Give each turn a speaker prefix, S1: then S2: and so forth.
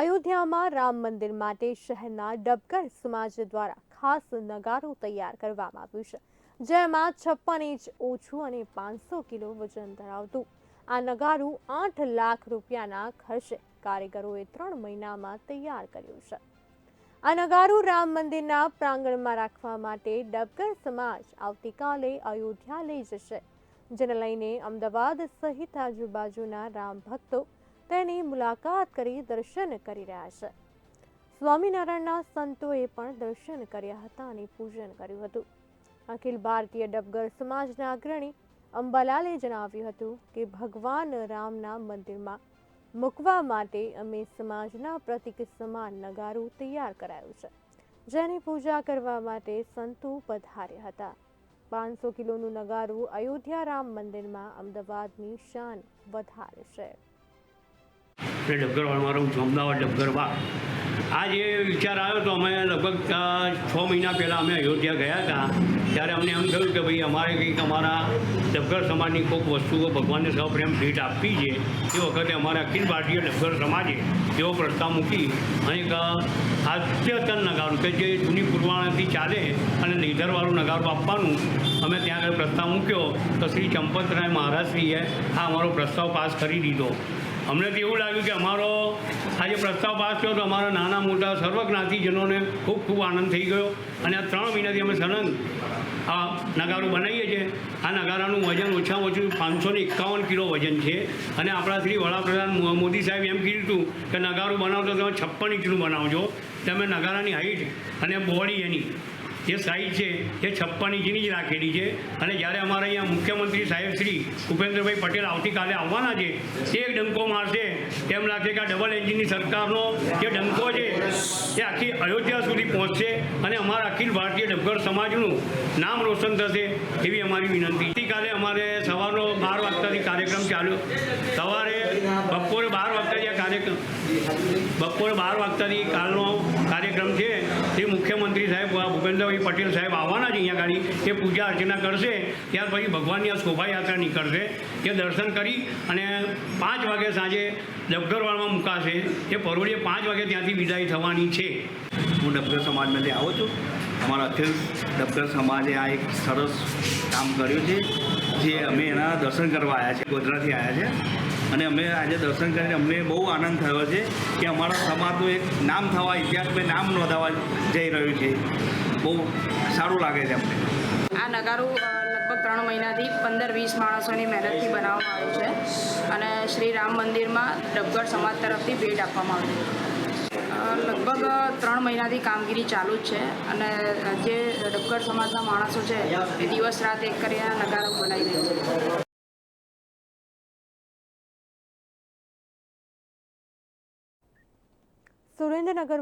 S1: અયોધ્યામાં રામ મંદિર માટે શહેરના ડબકર સમાજ દ્વારા ખાસ નગારું તૈયાર કરવામાં આવ્યું છે, જેમાં છપ્પન ઇંચ ઓછું અને પાંચસો કિલો વજન ધરાવતું. આ નગારું આઠ લાખ રૂપિયાના ખર્ચે કારીગરોએ ત્રણ મહિનામાં તૈયાર કર્યું છે. આ નગારું રામ મંદિરના પ્રાંગણમાં રાખવા માટે ડબકર સમાજ આવતીકાલે અયોધ્યા લઈ જશે, જેને લઈને અમદાવાદ સહિત આજુબાજુના રામ ભક્તો તેની મુલાકાત કરી દર્શન કરી રહ્યા છે. સ્વામિનારાયણના સંતોએ પણ દર્શન કર્યા હતા અને પૂજન કર્યું હતું. અખિલ ભારતીય ડબગર સમાજના અગ્રણી અંબાલાલે જણાવ્યું હતું કે ભગવાન રામના મંદિરમાં મૂકવા માટે અમે સમાજના પ્રતિક સમાન નગારું તૈયાર કરાયું છે, જેની પૂજા કરવા માટે સંતો પધાર્યા હતા. પાંચસો કિલોનું નગારું અયોધ્યા રામ મંદિરમાં અમદાવાદની શાન વધારશે
S2: એટલે ડબગરવાળમાં રહું છું, અમદાવાદ ડબગરમાં આ વિચાર આવ્યો તો અમે લગભગ છ મહિના પહેલાં અમે અયોધ્યા ગયા હતા. ત્યારે અમને એમ થયું કે ભાઈ, અમારે કંઈક અમારા ડબગર સમાજની કોઈક વસ્તુઓ ભગવાનને સપ્રેમ ભેટ આપવી છે. એ વખતે અમારા અખિલ ભારતીય ડબગર સમાજે એવો પ્રસ્તાવ મૂકી અને એક અદ્યતન નગારું કે જે જૂની પુરવાણાથી ચાલે અને લેધરવાળું નગારું આપવાનું અમે ત્યાં આગળ પ્રસ્તાવ મૂક્યો. તો શ્રી ચંપતરાય મહારાજશ્રીએ આ અમારો પ્રસ્તાવ પાસ કરી દીધો. અમને તો એવું લાગ્યું કે અમારો આ પ્રસ્તાવ પાસ થયો તો અમારા નાના મોટા સર્વ જ્ઞાતિજનોને ખૂબ ખૂબ આનંદ થઈ ગયો. અને આ ત્રણ મહિનાથી અમે સળંગ આ નગારું બનાવીએ છીએ. આ નગારાનું વજન ઓછામાં ઓછું પાંચસો ને એકાવન કિલો વજન છે. અને આપણા શ્રી વડાપ્રધાન મોદી સાહેબ એમ કીધું હતું કે નગારું બનાવતો તમે છપ્પન ઇંચનું બનાવજો. તમે નગારાની હાઈટ અને બોડી એની જે સાઈઝ છે એ છપ્પન ઇંચની જ રાખેલી છે. અને જ્યારે અમારા અહીંયા મુખ્યમંત્રી સાહેબ શ્રી ભૂપેન્દ્રભાઈ પટેલ આવતીકાલે આવવાના છે, તે ડંકો મારશે. તેમ લાગશે કે આ ડબલ એન્જિનની સરકારનો જે ડંકો છે, એ આખી અયોધ્યા સુધી પહોંચશે અને અમારા અખિલ ભારતીય ડબગર સમાજનું નામ રોશન થશે એવી અમારી વિનંતી. આવતીકાલે અમારે સવારનો બાર વાગતાથી કાર્યક્રમ ચાલ્યો સવારે બપોરે બાર વાગતા જે કાર્યક્રમ બપોરે બાર વાગતાની કાલનો કાર્યક્રમ છે તે મુખ્યમંત્રી સાહેબ ભૂપેન્દ્રભાઈ પટેલ સાહેબ આવવાના છે અહીંયા ગાડી, એ પૂજા અર્ચના કરશે, ત્યાર પછી ભગવાનની આ શોભાયાત્રા નીકળશે, એ દર્શન કરી અને પાંચ વાગે સાંજે ડબગરવાડમાં મુકાશે, એ પરોળીએ પાંચ વાગે ત્યાંથી વિદાય થવાની છે.
S3: હું ડબગર સમાજમાંથી આવું છું. અમારા અખિલ ડબગર સમાજે આ એક સરસ કામ કર્યું છે, જે અમે એના દર્શન કરવા આવ્યા છે, ગોધરાથી આવ્યા છે. અને અમે આજે દર્શન કરીને અમને બહુ આનંદ થયો છે કે અમારા સમાજનું એક નામ થવા ઇતિહાસમાં નામ નોંધાવા જઈ રહ્યું છે. બહુ સારું લાગે છે અમને.
S4: આ નગારું લગભગ ત્રણ મહિનાથી પંદર, વીસ માણસોની મહેનતથી બનાવવામાં આવ્યું છે અને શ્રી રામ મંદિરમાં ડબગઢ સમાજ તરફથી ભેટ આપવામાં આવ્યું લગભગ ત્રણ મહિનાથી કામગીરી ચાલુ જ છે અને જે ડબગઢ સમાજના માણસો છે એ દિવસ રાત એક કરીને નગારો બનાવી દે છે.
S1: સુરેન્દ્રનગર